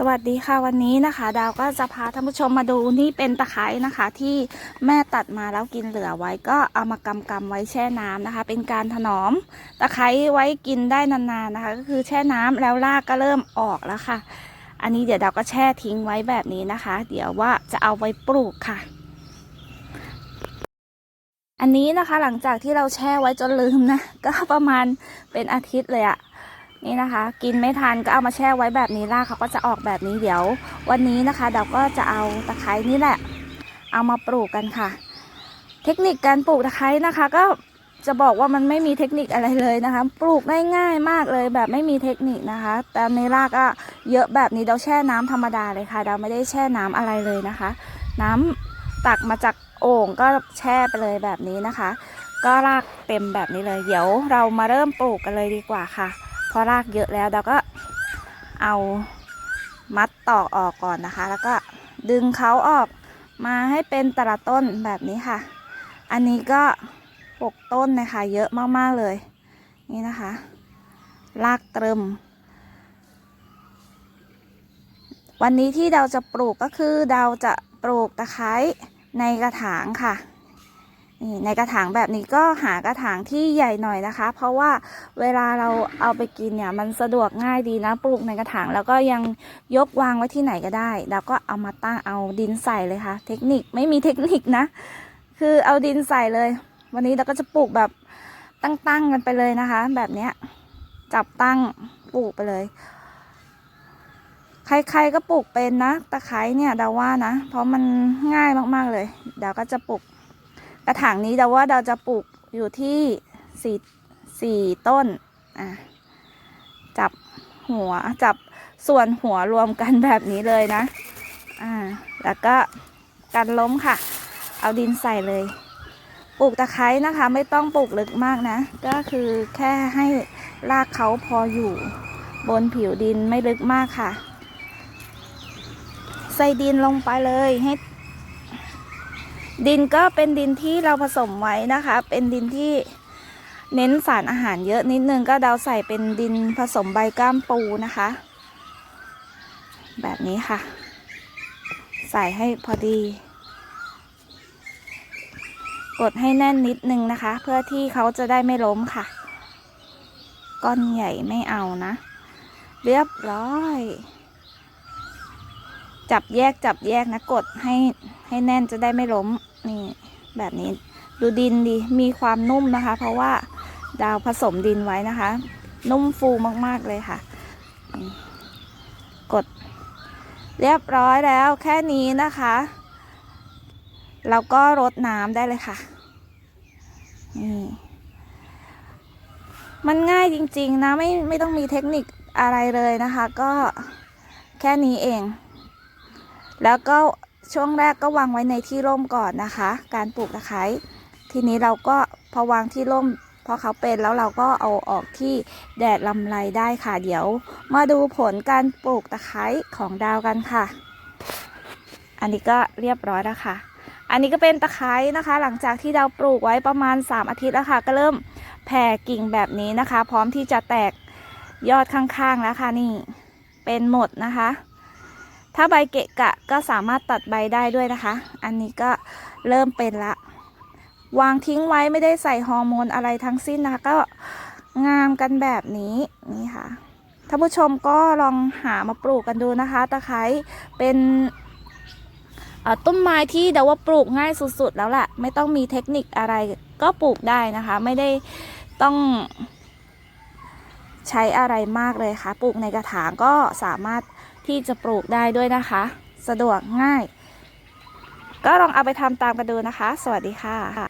สวัสดีค่ะวันนี้นะคะ ดาวก็จะพาท่านผู้ชมมาดูนี่เป็นตะไคร้นะคะ ที่แม่ตัดมาแล้วกินเหลือไว้ก็เอามากำกำไว้แช่น้ำนะคะ เป็นการถนอมตะไคร้ไว้กินได้นานๆนะคะ ก็คือแช่น้ำแล้วรากก็เริ่มออกแล้วค่ะ อันนี้เดี๋ยวดาวก็แช่ทิ้งไว้แบบนี้นะคะ เดี๋ยวว่าจะเอาไว้ปลูกค่ะอันนี้นะคะหลังจากที่เราแช่ไว้จนลืมนะ ก็ประมาณเป็นอาทิตย์เลยอะ นี่นะคะ กินไม่ทันก็เอามาแช่ไว้แบบนี้รากเขาก็จะออกแบบนี้เดี๋ยว วันนี้นะคะเราก็จะเอาตะไคร้นี่แหละ เอามาปลูกกันค่ะ เทคนิคการปลูกตะไคร้นะคะ ก็จะบอกว่ามันไม่มีเทคนิคอะไรเลยนะคะ ปลูกง่ายๆมากเลยแบบไม่มีเทคนิคนะคะ แต่ในรากก็เยอะแบบนี้เราแช่น้ำธรรมดาเลยค่ะ เราไม่ได้แช่น้ำอะไรเลยนะคะ น้ำตักมาจากโอ่งก็แช่ไปเลยแบบนี้นะคะ ก็รากเต็มแบบนี้เลย เดี๋ยวเรามาเริ่มปลูกกันเลยดีกว่าค่ะ อรากเยอะแล้วเราก็เอามัดตอกออกก่อนนะคะ แล้วก็ดึงเขาออกมาให้เป็นแต่ละต้นแบบนี้ค่ะ อันนี้ก็ปกต้นนะคะ เยอะมากๆเลย นี่นะคะรากเติมวันนี้ที่เราจะปลูกก็คือเราจะปลูกตะไคร้ในกระถางค่ะ นี่ในกระถางแบบนี้ก็หากระถางที่ใหญ่หน่อยนะคะ เพราะว่าเวลาเราเอาไปกินเนี่ยมันสะดวกง่ายดีนะ ปลูกในกระถางแล้วก็ยังยกวางไว้ที่ไหนก็ได้ แล้วก็เอามาตั้งเอาดินใส่เลยค่ะ เทคนิคไม่มีเทคนิคนะ คือเอาดินใส่เลย วันนี้เราก็จะปลูกแบบตั้งๆกันไปเลยนะคะ แบบเนี้ยจับตั้งปลูกไปเลย ใครๆก็ปลูกเป็นนะตะไคร้เนี่ยเดาว่านะ เพราะมันง่ายมากๆเลยเดาก็จะปลูก กระถางนี้เดาว่าเราจะปลูกอยู่ที่สี่สี่ต้นอะจับหัวจับส่วนหัวรวมกันแบบนี้เลยนะอ่าแล้วก็กันล้มค่ะ เอาดินใส่เลย ปลูกตะไคร้นะคะ ไม่ต้องปลูกลึกมากนะ ก็คือแค่ให้รากเขาพออยู่ บนผิวดินไม่ลึกมากค่ะ ใส่ดินลงไปเลยให้ ดินก็เป็นดินที่เราผสมไว้นะคะ เป็นดินที่เน้นสารอาหารเยอะนิดนึงก็เดาใส่เป็นดินผสมใบก้ามปูนะคะ แบบนี้ค่ะ ใส่ให้พอดี กดให้แน่นนิดนึงนะคะ เพื่อที่เขาจะได้ไม่ล้มค่ะ ก้อนใหญ่ไม่เอานะ เรียบร้อย จับแยกจับแยกนะกดให้ให้แน่นจะได้ไม่ล้ม นี่แบบนี้ดูดินดีมีความนุ่มนะคะ เพราะว่าดาวผสมดินไว้นะคะ นุ่มฟูมากๆเลยค่ะ กด เรียบร้อยแล้วแค่นี้นะคะเราก็รดน้ำได้เลยค่ะนี่มันง่ายจริงๆนะไม่ไม่ต้องมีเทคนิคอะไรเลยนะคะ ก็แค่นี้เอง แล้วก็ ช่วงแรกก็วางไว้ในที่ร่มก่อนนะคะ การปลูกตะไคร้ทีนี้เราก็พอวางที่ร่มพอเขาเป็นแล้วเราก็เอาออกที่แดดลำไรได้ค่ะ เดี๋ยว มาดูผลการปลูกตะไคร้ของดาวกันค่ะ อันนี้ก็เรียบร้อยแล้วค่ะ อันนี้ก็เป็นตะไคร้นะคะ หลังจากที่ดาวปลูกไว้ประมาณ 3 อาทิตย์แล้วค่ะ ก็เริ่มแผ่กิ่งแบบนี้นะคะ พร้อมที่จะแตกยอดข้างๆแล้วค่ะนี่เป็นหมดนะคะ ถ้าใบเกะกะก็สามารถตัดใบได้ด้วยนะคะ อันนี้ก็เริ่มเป็นละ วางทิ้งไว้ไม่ได้ใส่ฮอร์โมนอะไรทั้งสิ้นนะคะก็งามกันแบบนี้นี่ค่ะท่านผู้ชมก็ลองหามาปลูกกันดูนะคะ ตะไคร้เป็นต้นไม้ที่เดาว่าปลูกง่ายสุดๆแล้วแหละไม่ต้องมีเทคนิคอะไรก็ปลูกได้นะคะ ไม่ได้ต้อง ใช้อะไรมากเลยค่ะ ปลูกในกระถางก็สามารถที่จะปลูกได้ด้วยนะคะ สะดวกง่าย ก็ลองเอาไปทำตามกันดูนะคะ สวัสดีค่ะ